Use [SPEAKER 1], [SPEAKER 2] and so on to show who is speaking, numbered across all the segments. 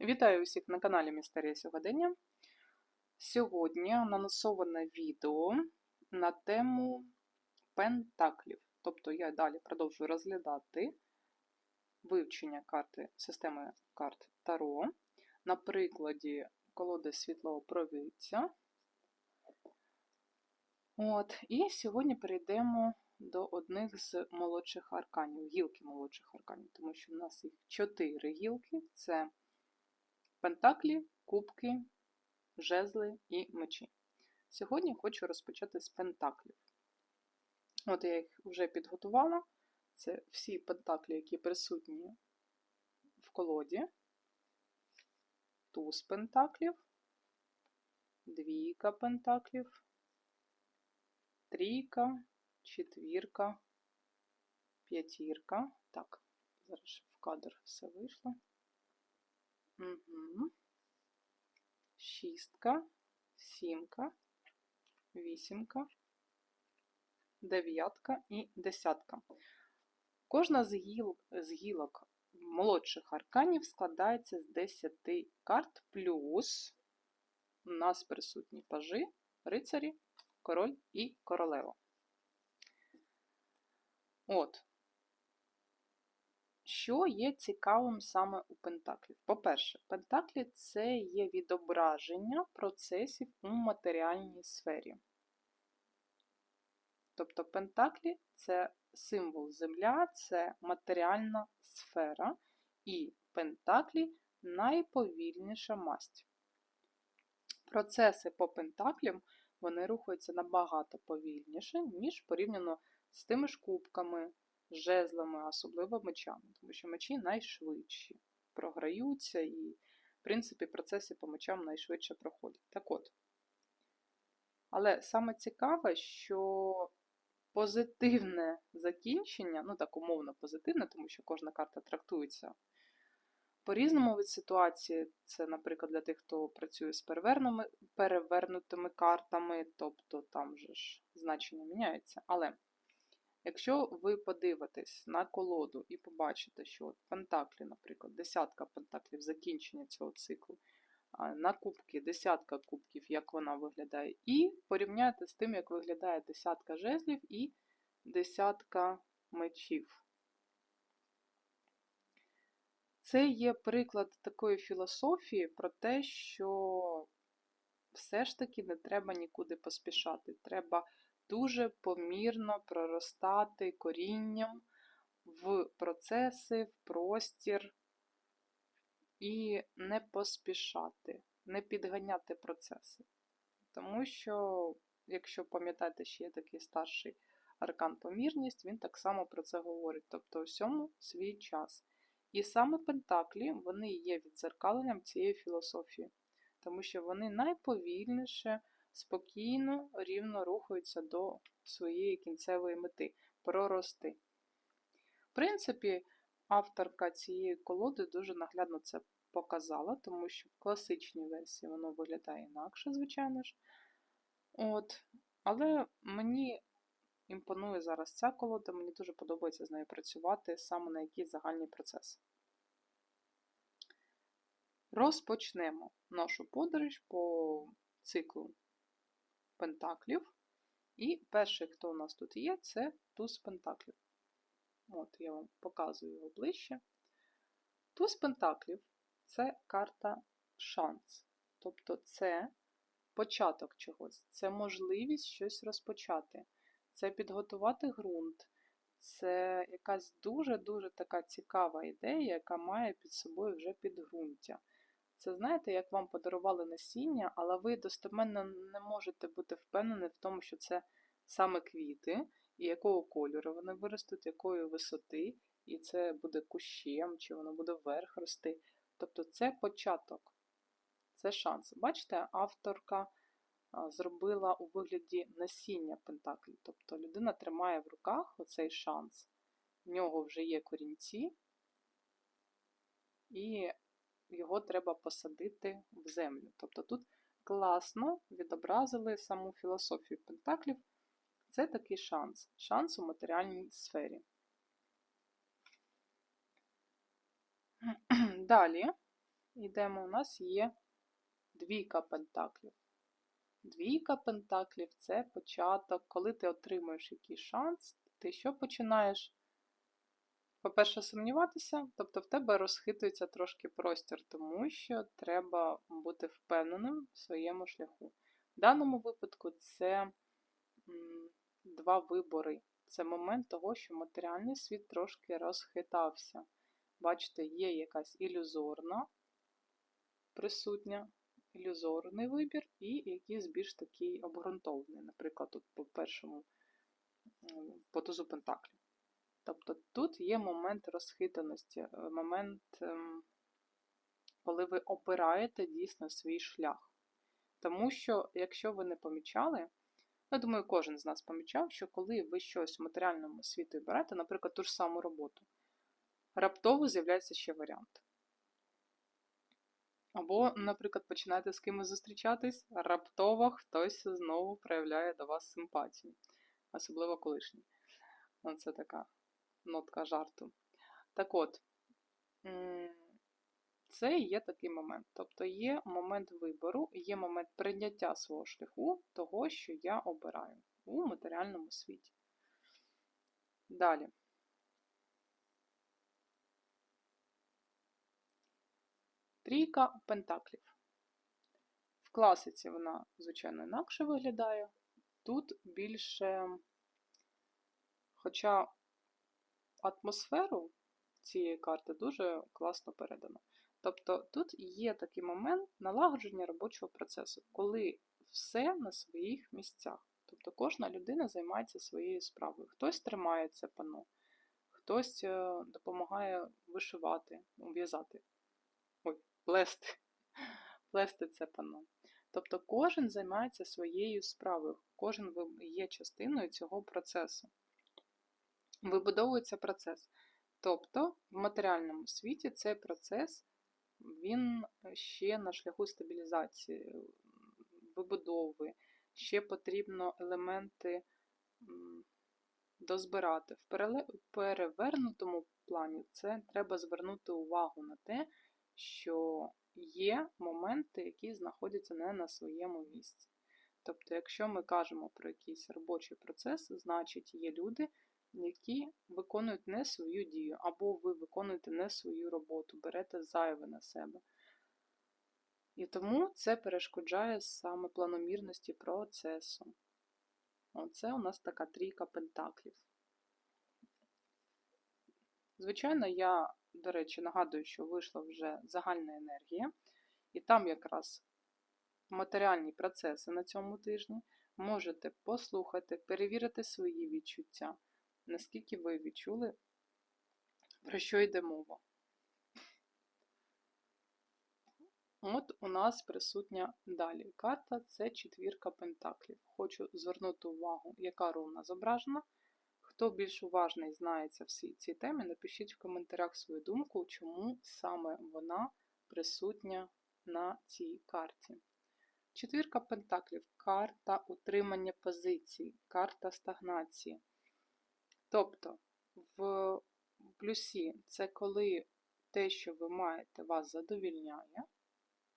[SPEAKER 1] Вітаю усіх на каналі Містерія Сьогодення. Сьогодні анонсоване відео на тему пентаклів. Тобто я далі продовжую розглядати вивчення карти системи карт Таро на прикладі колоди світлого провидця. От, І сьогодні перейдемо до одних з молодших арканів, гілки молодших арканів, тому що в нас їх чотири гілки. Це Пентаклі, кубки, жезли і мечі. Сьогодні хочу розпочати з пентаклів. От я їх вже підготувала. Це всі пентаклі, які присутні в колоді. Туз пентаклів, двійка пентаклів, трійка, четвірка, п'ятірка. Так, зараз в кадр все вийшло. Угу. Шістка, сімка, вісімка, дев'ятка і десятка. Кожна з, гіл, з гілок молодших арканів складається з 10 карт, плюс у нас присутні пажи, рицарі, король і королева. От, що є цікавим саме у Пентаклів? По-перше, Пентаклі це є відображення процесів у матеріальній сфері. Тобто Пентаклі це символ Земля, це матеріальна сфера, і Пентаклі найповільніша масть. Процеси по Пентаклям вони рухаються набагато повільніше, ніж порівняно з тими ж кубками жезлами, особливо мечами, тому що мечі найшвидші програються і, в принципі, процеси по мечам найшвидше проходять. Так от. Але саме цікаве, що позитивне закінчення, ну так умовно позитивне, тому що кожна карта трактується по-різному від ситуації. Це, наприклад, для тих, хто працює з перевернутими картами, тобто там же ж значення міняється. Але Якщо ви подивитесь на колоду і побачите, що пентаклі, наприклад, десятка пентаклів закінчення цього циклу, на кубки десятка кубків, як вона виглядає, і порівняйте з тим, як виглядає десятка жезлів і десятка мечів. Це є приклад такої філософії про те, що все ж таки не треба нікуди поспішати. Треба дуже помірно проростати корінням в процеси, в простір і не поспішати, не підганяти процеси. Тому що, якщо пам'ятаєте, ще є такий старший аркан помірність, він так само про це говорить, тобто всьому свій час. І саме Пентаклі вони є відзеркаленням цієї філософії, тому що вони найповільніше спокійно, рівно рухаються до своєї кінцевої мети прорости. В принципі, авторка цієї колоди дуже наглядно це показала, тому що в класичній версії воно виглядає інакше, звичайно ж. От. Але мені імпонує зараз ця колода, мені дуже подобається з нею працювати саме на якісь загальні процеси. Розпочнемо нашу подорож по циклу пентаклів. І перший, хто у нас тут є, це туз пентаклів. От, я вам показую його ближче. Туз пентаклів це карта шанс. Тобто це початок чогось, це можливість щось розпочати, це підготувати ґрунт, це якась дуже-дуже така цікава ідея, яка має під собою вже підґрунтя. Це знаєте, як вам подарували насіння, але ви достеменно не можете бути впевнені в тому, що це саме квіти, і якого кольору вони виростуть, якої висоти, і це буде кущем, чи воно буде вверх рости. Тобто це початок, це шанс. Бачите, авторка зробила у вигляді насіння пентаклі. Тобто людина тримає в руках оцей шанс. В нього вже є корінці. І його треба посадити в землю. Тобто тут класно відобразили саму філософію пентаклів. Це такий шанс. Шанс у матеріальній сфері. Далі йдемо, у нас є двійка пентаклів. Двійка пентаклів це початок, коли ти отримуєш якийсь шанс, ти що починаєш? По-перше, сумніватися, тобто в тебе розхитується трошки простір, тому що треба бути впевненим в своєму шляху. В даному випадку це два вибори. Це момент того, що матеріальний світ трошки розхитався. Бачите, є якась ілюзорна присутня, ілюзорний вибір, і якийсь більш такий обґрунтований, наприклад, тут по першому по тузу Пентаклі. Тобто тут є момент розхитаності, е, момент, ем, коли ви обираєте дійсно свій шлях. Тому що, якщо ви не помічали, я думаю, кожен з нас помічав, що коли ви щось в матеріальному світі берете, наприклад, ту ж саму роботу, раптово з'являється ще варіант. Або, наприклад, починаєте з кимось зустрічатись, раптово хтось знову проявляє до вас симпатію, особливо колишній. Ну, Це така нотка жарту. Так от, це є такий момент. Тобто є момент вибору, є момент прийняття свого шляху, того, що я обираю у матеріальному світі. Далі. Трійка пентаклів. В класиці вона, звичайно, інакше виглядає. Тут більше, хоча атмосферу цієї карти дуже класно передано. Тобто тут є такий момент налагодження робочого процесу, коли все на своїх місцях. Тобто кожна людина займається своєю справою. Хтось тримає це пано, хтось е, допомагає вишивати, в'язати. Ой, плести. Плести це пано. Тобто кожен займається своєю справою, кожен є частиною цього процесу. Вибудовується процес. Тобто в матеріальному світі цей процес він ще на шляху стабілізації, вибудови, ще потрібно елементи дозбирати. В перевернутому плані це треба звернути увагу на те, що є моменти, які знаходяться не на своєму місці. Тобто, якщо ми кажемо про якийсь робочий процес, значить є люди, які виконують не свою дію, або ви виконуєте не свою роботу, берете зайве на себе. І тому це перешкоджає саме планомірності процесу. Оце у нас така трійка пентаклів. Звичайно, я, до речі, нагадую, що вийшла вже загальна енергія, і там якраз матеріальні процеси на цьому тижні можете послухати, перевірити свої відчуття наскільки ви відчули, про що йде мова. От у нас присутня далі карта це четвірка пентаклів. Хочу звернути увагу, яка руна зображена. Хто більш уважний знається в цій темі, напишіть в коментарях свою думку, чому саме вона присутня на цій карті. Четвірка пентаклів карта утримання позицій, карта стагнації. Тобто в плюсі це коли те, що ви маєте, вас задовільняє,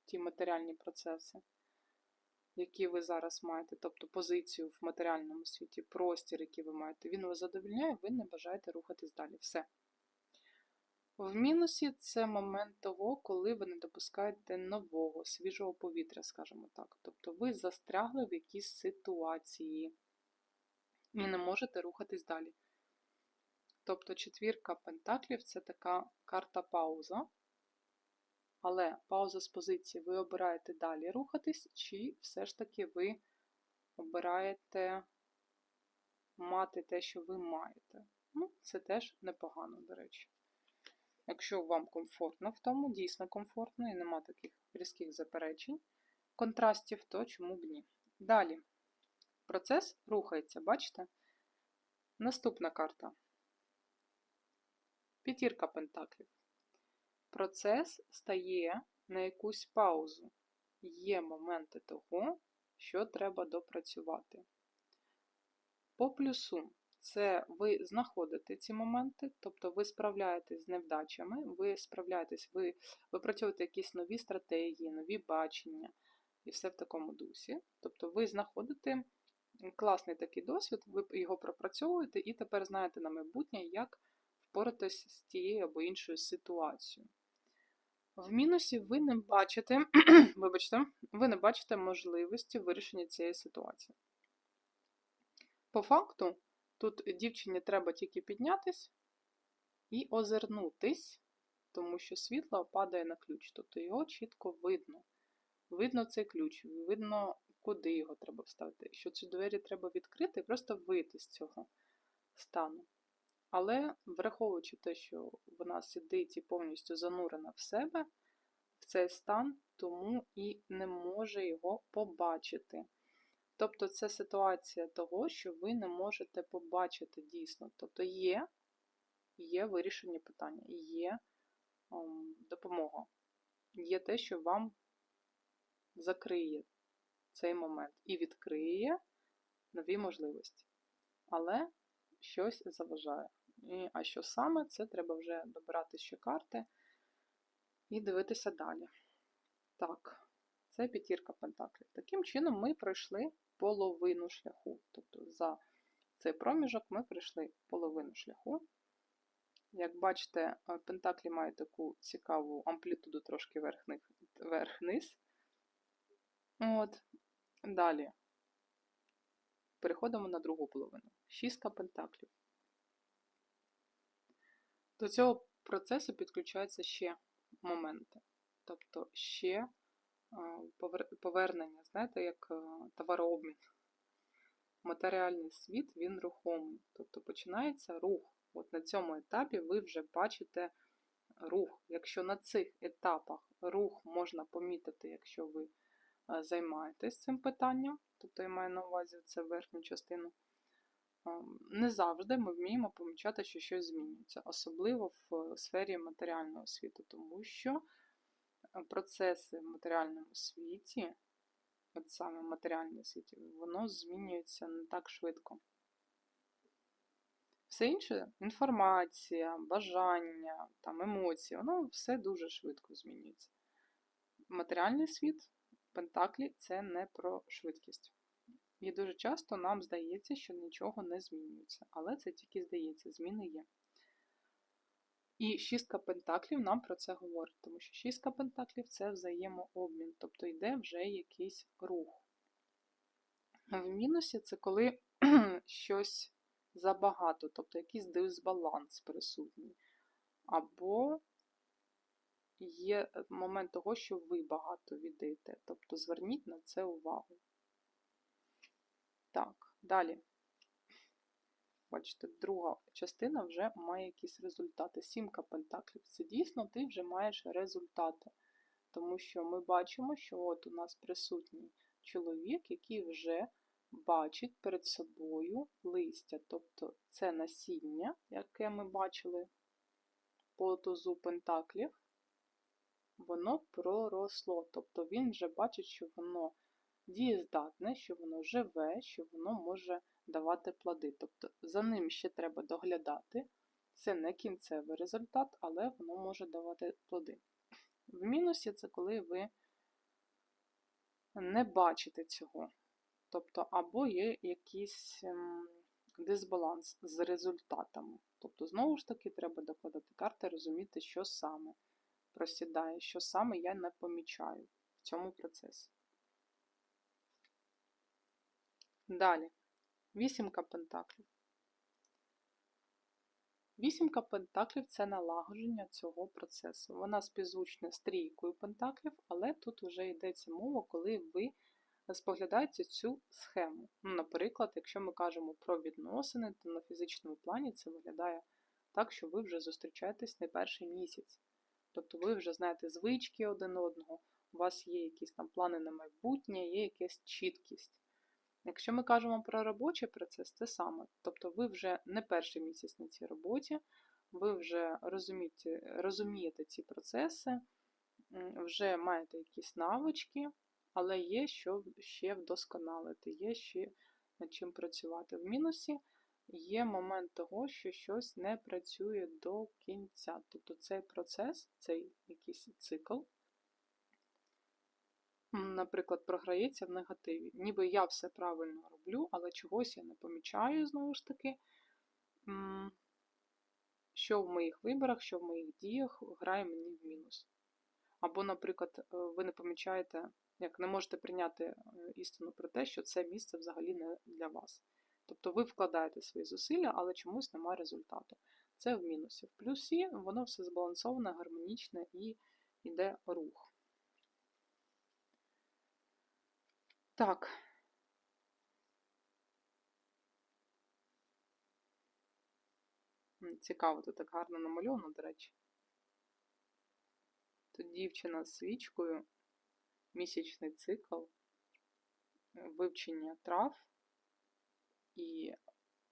[SPEAKER 1] ті матеріальні процеси, які ви зараз маєте, тобто позицію в матеріальному світі, простір, який ви маєте, він вас задовільняє, ви не бажаєте рухатись далі. Все. В мінусі це момент того, коли ви не допускаєте нового, свіжого повітря, скажімо так. Тобто ви застрягли в якійсь ситуації і не можете рухатись далі. Тобто четвірка пентаклів це така карта пауза. Але пауза з позиції ви обираєте далі рухатись, чи все ж таки ви обираєте мати те, що ви маєте. Ну, це теж непогано, до речі. Якщо вам комфортно в тому, дійсно комфортно і нема таких різких заперечень, контрастів, то чому б ні. Далі процес рухається, бачите? Наступна карта. П'ятірка пентаклів. Процес стає на якусь паузу. Є моменти того, що треба допрацювати. По плюсу, це ви знаходите ці моменти, тобто ви справляєтесь з невдачами, ви справляєтесь, ви випрацьовуєте якісь нові стратегії, нові бачення і все в такому дусі. Тобто ви знаходите класний такий досвід, ви його пропрацьовуєте і тепер знаєте на майбутнє, як впоратись з тією або іншою ситуацією. В мінусі ви не бачите, вибачте, ви не бачите можливості вирішення цієї ситуації. По факту, тут дівчині треба тільки піднятись і озирнутись, тому що світло падає на ключ, тобто його чітко видно. Видно цей ключ, видно, куди його треба вставити. Що ці двері треба відкрити і просто вийти з цього стану. Але враховуючи те, що вона сидить і повністю занурена в себе, в цей стан, тому і не може його побачити. Тобто це ситуація того, що ви не можете побачити дійсно. Тобто є є вирішення питання, є ом, допомога, є те, що вам закриє цей момент і відкриє нові можливості. Але щось заважає. І, А що саме, це треба вже добирати ще карти і дивитися далі. Так, це п'ятірка пентаклів. Таким чином, ми пройшли половину шляху. Тобто за цей проміжок ми пройшли половину шляху. Як бачите, пентаклі мають таку цікаву амплітуду трошки вверх-вниз. От. Далі переходимо на другу половину. Шістка пентаклів. До цього процесу підключаються ще моменти. Тобто ще повернення, знаєте, як товарообмін. Матеріальний світ, він рухомий. Тобто починається рух. От на цьому етапі ви вже бачите рух. Якщо на цих етапах рух можна помітити, якщо ви займаєтесь цим питанням, тобто я маю на увазі це верхню частину, не завжди ми вміємо помічати, що щось змінюється, особливо в сфері матеріального світу, тому що процеси в матеріальному світі, от саме матеріальне світі, воно змінюється не так швидко. Все інше інформація, бажання, там, емоції, воно все дуже швидко змінюється. Матеріальний світ, пентаклі це не про швидкість. І дуже часто нам здається, що нічого не змінюється, але це тільки здається, зміни є. І шістка пентаклів нам про це говорить, тому що шістка пентаклів це взаємообмін, тобто йде вже якийсь рух. В мінусі це коли щось забагато, тобто якийсь дисбаланс присутній. Або є момент того, що ви багато віддаєте. Тобто зверніть на це увагу. Так, далі. Бачите, друга частина вже має якісь результати. Сімка пентаклів. Це дійсно ти вже маєш результати. Тому що ми бачимо, що от у нас присутній чоловік, який вже бачить перед собою листя. Тобто це насіння, яке ми бачили по тузу пентаклів, воно проросло. Тобто він вже бачить, що воно дієздатне, що воно живе, що воно може давати плоди. Тобто за ним ще треба доглядати. Це не кінцевий результат, але воно може давати плоди. В мінусі це коли ви не бачите цього. Тобто, або є якийсь ем, дисбаланс з результатами. Тобто, знову ж таки, треба докладати карти, розуміти, що саме просідає, що саме я не помічаю в цьому процесі. Далі, вісімка пентаклів. Вісімка пентаклів це налагодження цього процесу. Вона співзвучна з трійкою пентаклів, але тут вже йдеться мова, коли ви споглядаєте цю схему. Ну, Наприклад, якщо ми кажемо про відносини, то на фізичному плані це виглядає так, що ви вже зустрічаєтесь не перший місяць. Тобто ви вже знаєте звички один одного, у вас є якісь там плани на майбутнє, є якась чіткість. Якщо ми кажемо про робочий процес, це саме. Тобто ви вже не перший місяць на цій роботі, ви вже розумієте, розумієте ці процеси, вже маєте якісь навички, але є що ще вдосконалити, є ще над чим працювати. В мінусі є момент того, що щось не працює до кінця. Тобто цей процес, цей якийсь цикл, наприклад, програється в негативі. Ніби я все правильно роблю, але чогось я не помічаю знову ж таки, що в моїх виборах, що в моїх діях грає мені в мінус. Або, наприклад, е, ви не помічаєте, як не можете прийняти е, істину про те, що це місце взагалі не для вас. Тобто ви вкладаєте свої зусилля, але чомусь немає результату. Це в мінусі. В плюсі воно все збалансоване, гармонічне і йде рух. Так. Цікаво, тут так гарно намальовано, до речі. Тут дівчина з свічкою, місячний цикл, вивчення трав, і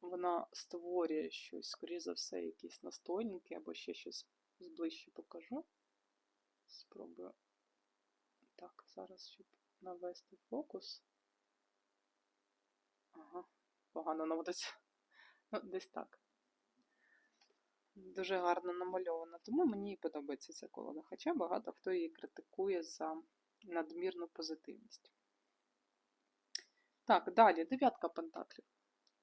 [SPEAKER 1] вона створює щось, скоріше за все, якісь настойники або ще щось зближче покажу. Спробую. Так, зараз, щоб навести фокус. Ага, погано наводиться. Ну, десь так. Дуже гарно намальована, тому мені подобається ця колода. Хоча багато хто її критикує за надмірну позитивність. Так, далі дев'ятка пентаклів.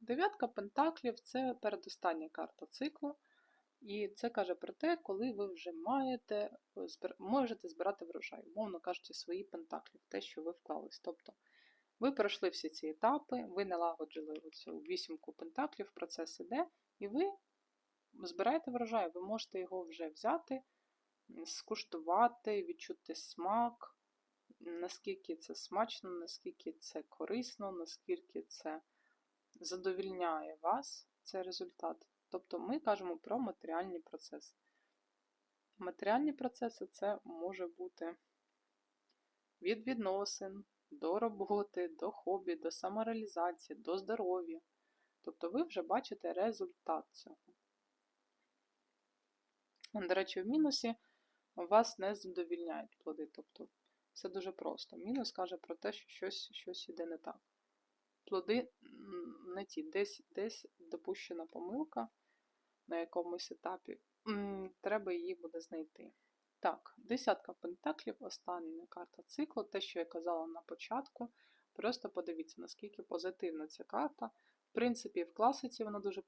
[SPEAKER 1] Дев'ятка пентаклів це передостання карта циклу. І це каже про те, коли ви вже маєте, можете збирати врожай, умовно кажучи, свої пентаклі, те, що ви вклались. Тобто ви пройшли всі ці етапи, ви налагоджили цю вісімку пентаклів, процес іде, і ви збираєте врожай, ви можете його вже взяти, скуштувати, відчути смак, наскільки це смачно, наскільки це корисно, наскільки це задовільняє вас, цей результат. Тобто ми кажемо про матеріальні процеси. Матеріальні процеси це може бути від відносин до роботи, до хобі, до самореалізації, до здоров'я. Тобто ви вже бачите результат цього. До речі, в мінусі вас не задовільняють плоди. Тобто все дуже просто. Мінус каже про те, що щось щось іде не так. Плоди не ті, десь десь допущена помилка на якомусь етапі. Треба її буде знайти. Так, десятка пентаклів, остання карта циклу, те, що я казала на початку. Просто подивіться, наскільки позитивна ця карта. В принципі, в класиці вона дуже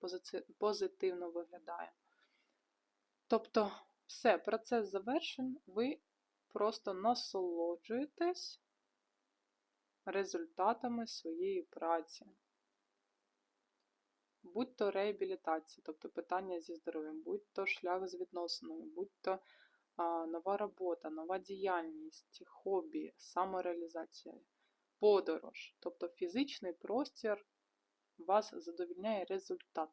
[SPEAKER 1] позитивно виглядає. Тобто, все, процес завершен, ви просто насолоджуєтесь результатами своєї праці. Будь то реабілітація, тобто питання зі здоров'ям, будь то шлях з відносинами, будь то а, нова робота, нова діяльність, хобі, самореалізація, подорож, тобто фізичний простір вас задовільняє результат.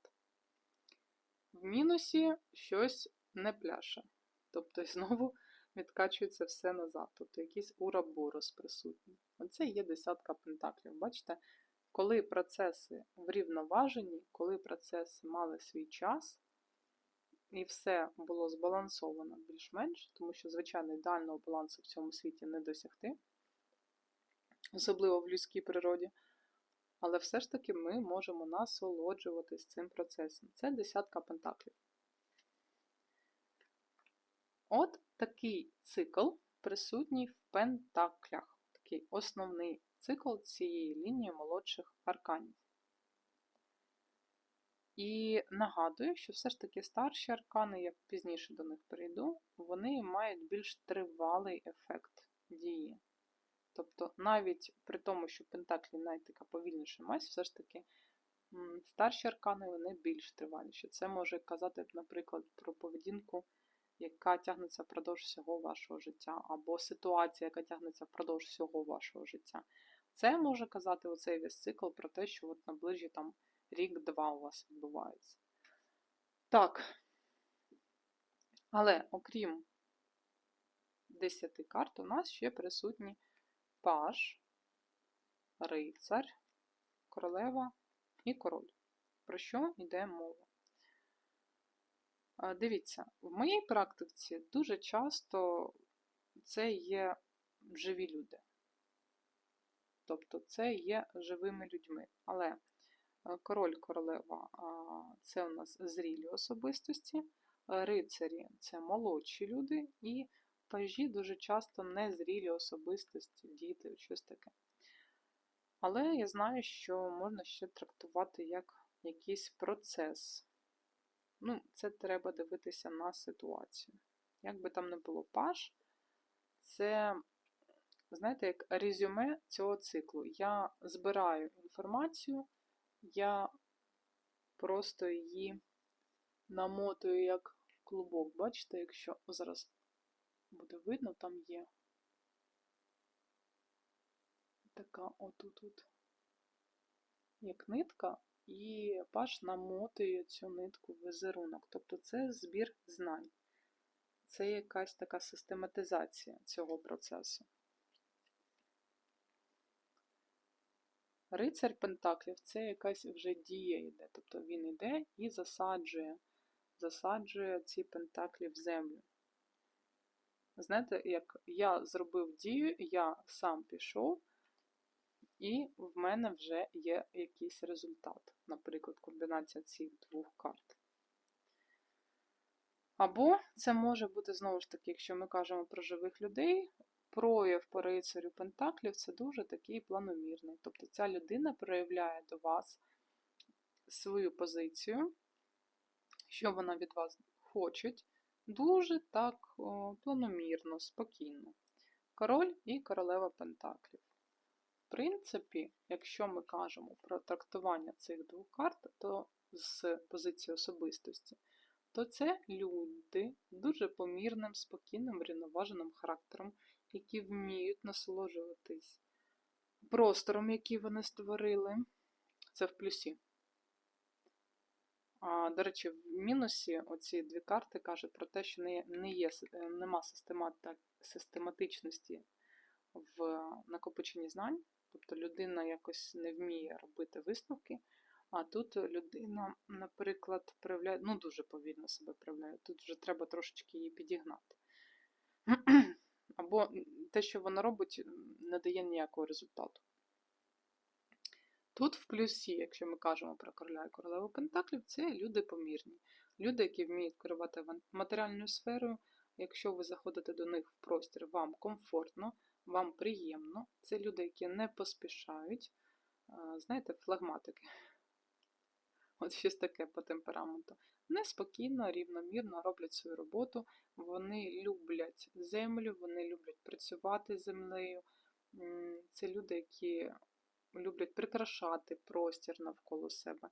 [SPEAKER 1] В мінусі щось не пляше. Тобто, знову відкачується все назад. Тобто якийсь ураборос присутній. Оце є десятка пентаклів. Бачите, коли процеси врівноважені, коли процеси мали свій час, і все було збалансовано більш-менш, тому що, звичайно, ідеального балансу в цьому світі не досягти, особливо в людській природі. Але все ж таки ми можемо насолоджуватись цим процесом. Це десятка пентаклів. От такий цикл присутній в пентаклях, такий основний цикл цієї лінії молодших арканів. І нагадую, що все ж таки старші аркани, я пізніше до них перейду, вони мають більш тривалий ефект дії. Тобто, навіть при тому, що Пентаклі навіть така повільніша мазь, все ж таки старші аркани вони більш триваліші. Це може казати, наприклад, про поведінку яка тягнеться впродовж всього вашого життя, або ситуація, яка тягнеться впродовж всього вашого життя. Це може казати оцей весь цикл про те, що от наближі там рік-два у вас відбувається. Так. Але окрім 10 карт, у нас ще присутні паж, рицар, королева і король. Про що йде мова? Дивіться, в моїй практиці дуже часто це є живі люди. Тобто це є живими людьми. Але Е, Король королева це у нас зрілі особистості, рицарі це молодші люди, і пажі дуже часто незрілі особистості, діти, щось таке. Але я знаю, що можна ще трактувати як якийсь процес. Ну, це треба дивитися на ситуацію. Як би там не було паж, це, знаєте, як резюме цього циклу. Я збираю інформацію, я просто її намотую як клубок. Бачите, якщо зараз буде видно, там є така отут, як нитка, і паш намотує цю нитку в візерунок. Тобто це збір знань. Це якась така систематизація цього процесу. Рицарь Пентаклів це якась вже дія йде. Тобто він йде і засаджує, засаджує ці пентаклі в землю. Знаєте, як я зробив дію, я сам пішов, і в мене вже є якийсь результат. Наприклад, комбінація цих двох карт. Або це може бути, знову ж таки, якщо ми кажемо про живих людей, прояв по рицарю Пентаклів це дуже такий планомірний. Тобто ця людина проявляє до вас свою позицію, що вона від вас хоче, дуже так о, планомірно, спокійно. Король і королева Пентаклів. Принципі, якщо ми кажемо про трактування цих двох карт, то з позиції особистості, то це люди дуже помірним, спокійним, врівноваженим характером, які вміють насолоджуватись простором, який вони створили. Це в плюсі. А, До речі, в мінусі оці дві карти кажуть про те, що не, не є, нема систематичності в накопиченні знань, тобто людина якось не вміє робити висновки. А тут людина, наприклад, проявляє, ну дуже повільно себе проявляє. Тут вже треба трошечки її підігнати. Або те, що вона робить, не дає ніякого результату. Тут в плюсі, якщо ми кажемо про короля і королеву Пентаклів, це люди помірні. Люди, які вміють керувати матеріальною сферою. Якщо ви заходите до них в простір, вам комфортно, вам приємно. Це люди, які не поспішають. Знаєте, флагматики. От щось таке по темпераменту. Неспокійно, рівномірно роблять свою роботу, вони люблять землю, вони люблять працювати з землею. Це люди, які люблять прикрашати простір навколо себе.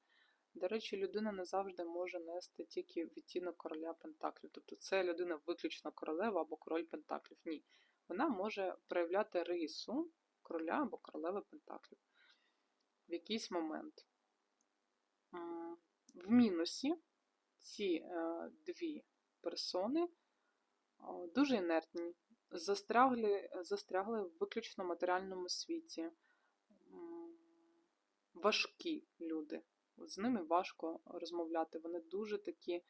[SPEAKER 1] До речі, людина не завжди може нести тільки відтінок короля Пентаклів. Тобто це людина виключно королева або король Пентаклів. Ні. Вона може проявляти рису короля або королеви Пентаклів в якийсь момент. В мінусі ці е, дві персони дуже інертні, застрягли, застрягли в виключно матеріальному світі. Важкі люди. З ними важко розмовляти. Вони дуже такі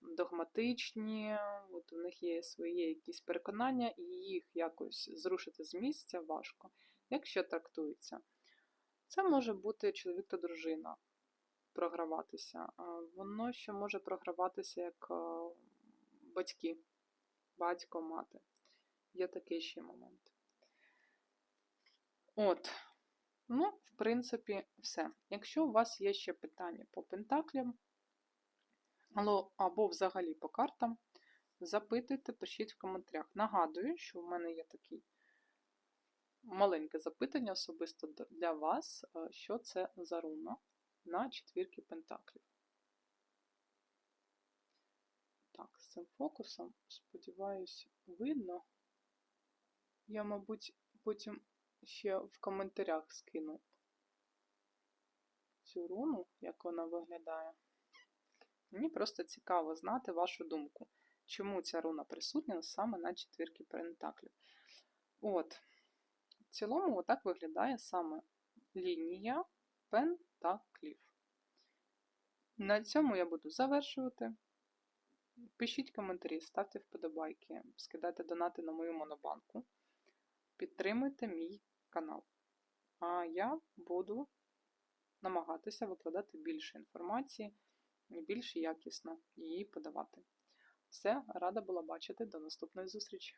[SPEAKER 1] догматичні, от у них є свої якісь переконання, і їх якось зрушити з місця важко. Як ще трактується? Це може бути чоловік та дружина програватися. Воно ще може програватися як батьки, батько, мати. Є такий ще момент. От, ну, в принципі, все. Якщо у вас є ще питання по пентаклям, або взагалі по картам, запитуйте, пишіть в коментарях. Нагадую, що в мене є такий маленьке запитання особисто для вас, що це за руна на четвірки пентаклів. Так, з цим фокусом, сподіваюся, видно. Я, мабуть, потім ще в коментарях скину цю руну, як вона виглядає. Мені просто цікаво знати вашу думку, чому ця руна присутня саме на четвірки пентаклів. От, в цілому, отак виглядає саме лінія пентаклів. На цьому я буду завершувати. Пишіть коментарі, ставте вподобайки, скидайте донати на мою монобанку. Підтримуйте мій канал. А я буду намагатися викладати більше інформації більш якісно її подавати. Все, рада була бачити. До наступної зустрічі!